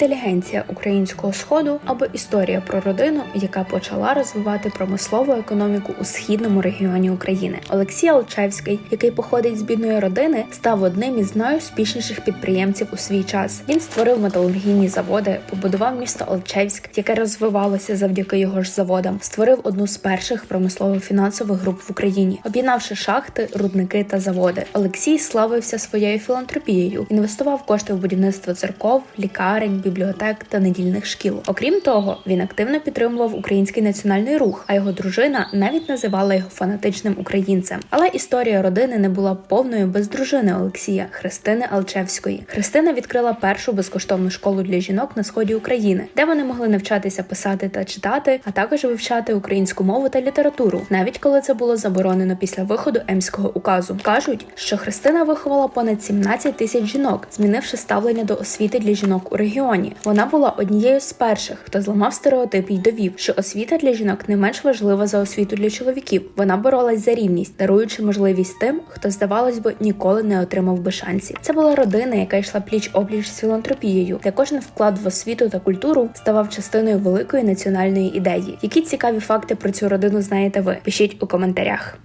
інтелігенція українського сходу або історія про родину, яка почала розвивати промислову економіку у східному регіоні України. Олексій Алчевський, який походить з бідної родини, став одним із найуспішніших підприємців у свій час. Він створив металургійні заводи, побудував місто Алчевськ, яке розвивалося завдяки його ж заводам, створив одну з перших промислово-фінансових груп в Україні, об'єднавши шахти, рудники та заводи. Олексій славився своєю філантропією, інвестував кошти в будівництво церков, лікарень, бібліотек та недільних шкіл. Окрім того, він активно підтримував український національний рух, а його дружина навіть називала його фанатичним українцем. Але історія родини не була повною без дружини Олексія Христини Алчевської. Христина відкрила першу безкоштовну школу для жінок на сході України, де вони могли навчатися писати та читати, а також вивчати українську мову та літературу, навіть коли це було заборонено після виходу Емського указу. кажуть, що Христина виховала понад 17 тисяч жінок, змінивши ставлення до освіти для жінок у регіоні. Вона була однією з перших, хто зламав стереотип і довів, що освіта для жінок не менш важлива за освіту для чоловіків. Вона боролась за рівність, даруючи можливість тим, хто здавалось би ніколи не отримав би шансів. Це була родина, яка йшла пліч опліч з філантропією, де кожен вклад в освіту та культуру ставав частиною великої національної ідеї. Які цікаві факти про цю родину знаєте ви? Пишіть у коментарях.